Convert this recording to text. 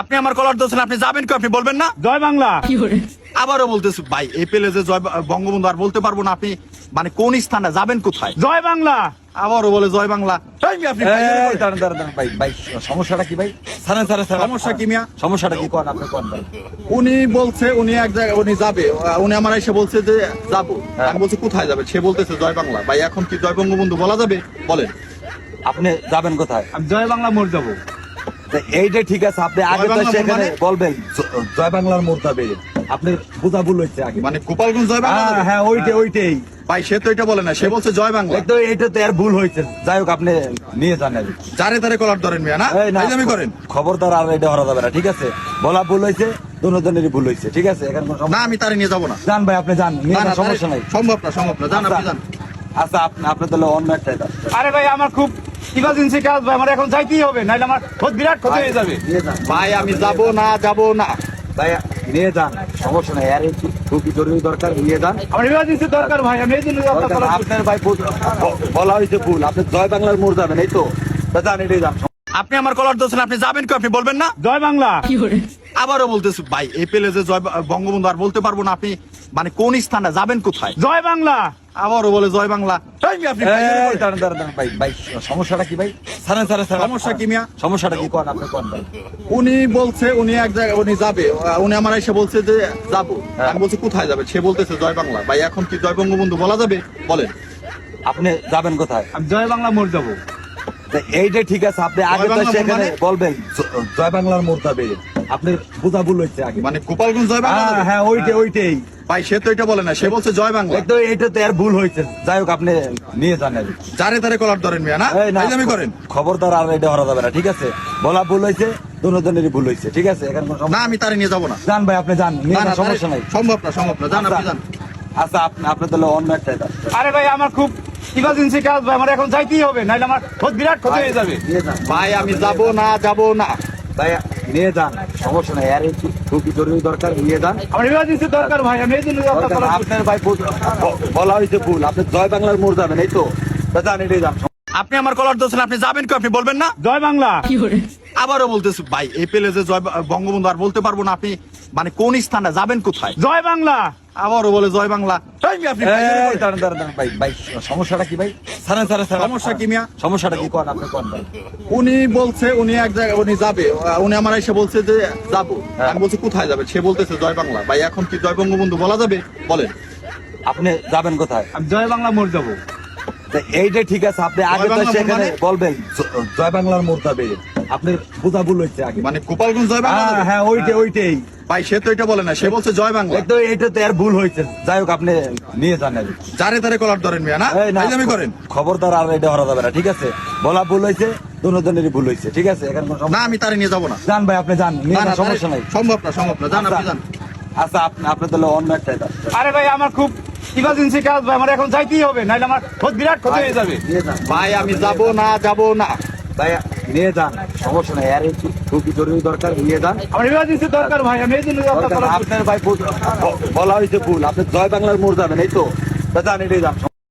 আপনি আমার কলার ধরছেন আপনি যাবেন কি আপনি বলবেন না? জয় বাংলা। আবারও বলতেছি ভাই এই পেলে যে জয় বঙ্গবন্ধু আর বলতে পারব না আপনি মানে কোন স্থানে যাবেন কোথায়? জয় বাংলা। আবারও বলে জয় বাংলা। সমস্যাটা কি ভাই। সমস্যা কি মিয়া? সমস্যাটা কি কোন আপনি কোন উনি বলছে উনি এক জায়গায় উনি যাবে। উনি আমার এসে বলছে যে যাব। হ্যাঁ। আমি বলছি কোথায় যাবে? সে বলতেছে জয় বাংলা। ভাই এখন কি জয় বঙ্গবন্ধু বলা যাবে? বলেন। আপনি যাবেন কোথায়? আমি জয় বাংলা মোড় যাব। এইটা ঠিক আছে আপনি আগে তো সেখানে মানে? বলবেন জয় বাংলার মোড় যাবে আপনি বোঝা ভুল হচ্ছে আগে। মানে গোপালগঞ্জ জয় বাংলা হ্যাঁ, যাবে? হ্যাঁ ওইটাই ওইটাই। ভাই সে তো এটা বলে না সে বলছে জয় বাংলা। তো এইটা তো এর ভুল হয়েছে। যাই হোক আপনি নিয়ে যান। যারে তারে কলার ধরেন মিয়া না? এই আমি করেন। খবরদার আর এটা হরা যাবে না ঠিক আছে? বলা ভুল হয়েছে দুজনেরই ভুল হয়েছে ঠিক আছে? এখানে না আমি তারে নিয়ে যাব না। যান ভাই আপনি যান। সমস্যা নাই। সম্ভব না সম্ভব না। জান আপনি আচ্ছা, যান। আচ্ছা আপনি তাহলে অন্য একটা আরে ভাই আমার খুব ইমার্জেন্সি কাজ ভাই আমার এখন যাইতেই হবে নাহলে আমার বহুত বিরাট ক্ষতি হয়ে যাবে। ভাই আমি যাব না যাব না। ভাই নিয়ে যান। সমস্যা নাই আর খুবই জরুরি দরকার নিয়ে যান। আমার ইমার্জেন্সি দরকার ভাই আমি এই জন্য আপনার ভাই বলা হয়েছে ভুল। আপনি জয় বাংলার মোড় যাবেন এই তো। তা যান এটাই যান। আপনি আমার কলার ধরছেন আপনি যাবেন কি আপনি বলবেন না? জয় বাংলা। আবারও বলতেছি ভাই এই পেলে যে জয় বঙ্গবন্ধু আর বলতে পারব না আপনি মানে কোন স্থানে যাবেন কোথায়? জয় বাংলা। আবারও বলে জয় বাংলা। সমস্যাটা কি ভাই। সমস্যা কি মিয়া? সমস্যাটা কি? কোন আপনি কোন উনি বলছে উনি এক জায়গায় উনি যাবে। উনি আমার এসে বলছে যে যাব। হ্যাঁ। আমি বলছি কোথায় যাবে? সে বলতেছে জয় বাংলা। ভাই এখন কি জয় বঙ্গবন্ধু বলা যাবে? বলেন। আপনি যাবেন কোথায়? আমি জয় বাংলা মোড় যাব। এইটা ঠিক আছে। আপনি আগে তো বাংলা সেখানে মানে? বলবেন জয় বাংলার মোড় যাবে। আপনি বোঝা ভুল হচ্ছে আগে। মানে গোপালগঞ্জ জয় বাংলা হ্যাঁ যাবে? হ্যাঁ ওইটাই ওইটাই। ভাই সে তো এটা বলে না সে বলছে জয় বাংলা। এই তো এইটা তো এর ভুল হয়েছে। যাই হোক আপনি নিয়ে যান আর কি। যারে তারে কলার ধরেন মিয়া না? এই আমি করেন। খবরদার আর এটা হরা যাবে না ঠিক আছে? বলা ভুল হয়েছে দুজনেরই ভুল হয়েছে ঠিক আছে? এখানে কোনো না আমি তারে নিয়ে যাব না। যান ভাই আপনি যান নিয়ে না, যান, না, সমস্যা নাই। সম্ভব না সম্ভব না জান আপনি আচ্ছা, যান। আচ্ছা আপনি আপনি তাহলে অন্য একটা এটা আরে ভাই আমার খুব ইমার্জেন্সি কাজ ভাই আমার এখন যাইতেই হবে নাহলে আমার বিরাট ক্ষতি হয়ে যাবে। ভাই আমি যাব না যাব না। ভাই নিয়ে যান সমস্যা নাই। আর একটু খুবই জরুরি দরকার নিয়ে যান। ইমার্জেন্সি দরকার ভাই আমি আপনার ভাই ভুল- বলা হয়েছে ভুল। আপনি জয় বাংলার মোড় যাবেন এই তো। তা যান এটাই যান। আপনি আমার কলার ধরছেন আপনি যাবেন কি আপনি বলবেন না? জয় বাংলা। আবারও বলতেছি ভাই এই পেলে যে জয় বঙ্গবন্ধু আর বলতে পারব না আপনি মানে কোন স্থানে যাবেন কোথায়? জয় বাংলা। আবারও বলে জয় বাংলা। সমস্যাটা কি ভাই। সমস্যা কি মিয়া? সমস্যাটা কি? কোন আপনি কোন উনি বলছে উনি এক জায়গায় উনি যাবে। উনি আমার এসে বলছে যে যাব। হ্যাঁ। আমি বলছি কোথায় যাবে? সে বলতেছে জয় বাংলা। ভাই এখন কি জয় বঙ্গবন্ধু বলা যাবে? বলেন। আপনি যাবেন কোথায়? আমি জয় বাংলা মোড় যাব। এইটা ঠিক আছে আপনি আগে তো সেখানে মানে? বলবেন জয় বাংলার মোড় যাবে। আপনি বোঝা ভুল হচ্ছে আগে। মানে গোপালগঞ্জ জয় বাংলা হ্যাঁ হ্যাঁ। ওইটাই ওইটাই। ভাই সে তো এটা বলে না সে বলছে জয় বাংলা। তো এইটা তো এর ভুল হয়েছে। যাই হোক আপনি নিয়ে যান আর। যারে তারে কলার ধরেন মিয়া না? আমি করেন। খবরদার আর এটা হরা যাবে না ঠিক আছে? বলা ভুল হয়েছে দুজনেরই ভুল হয়েছে ঠিক আছে? না আমি তারে নিয়ে যাব না। যান ভাই আপনি যান যান, সমস্যা নাই। সম্ভব না সম্ভব না জান আপনি আচ্ছা, যান। আচ্ছা আপনি আপনি তাহলে অন্য একটা আরে ভাই আমার খুব ইমার্জেন্সি কাজ ভাই আমার এখন যাইতেই হবে নাহলে আমার বিরাট ক্ষতি হয়ে যাবে। ভাই আমি যাব না যাব না। ভাই নিয়ে যান সমস্যা নাই। আর খুবই জরুরি দরকার নিয়ে যান। দরকার ভাই আপনার ভাই বলা হয়েছে ভুল আপনি জয় বাংলার মোড় যাবেন এই তো। তা যান এটাই যান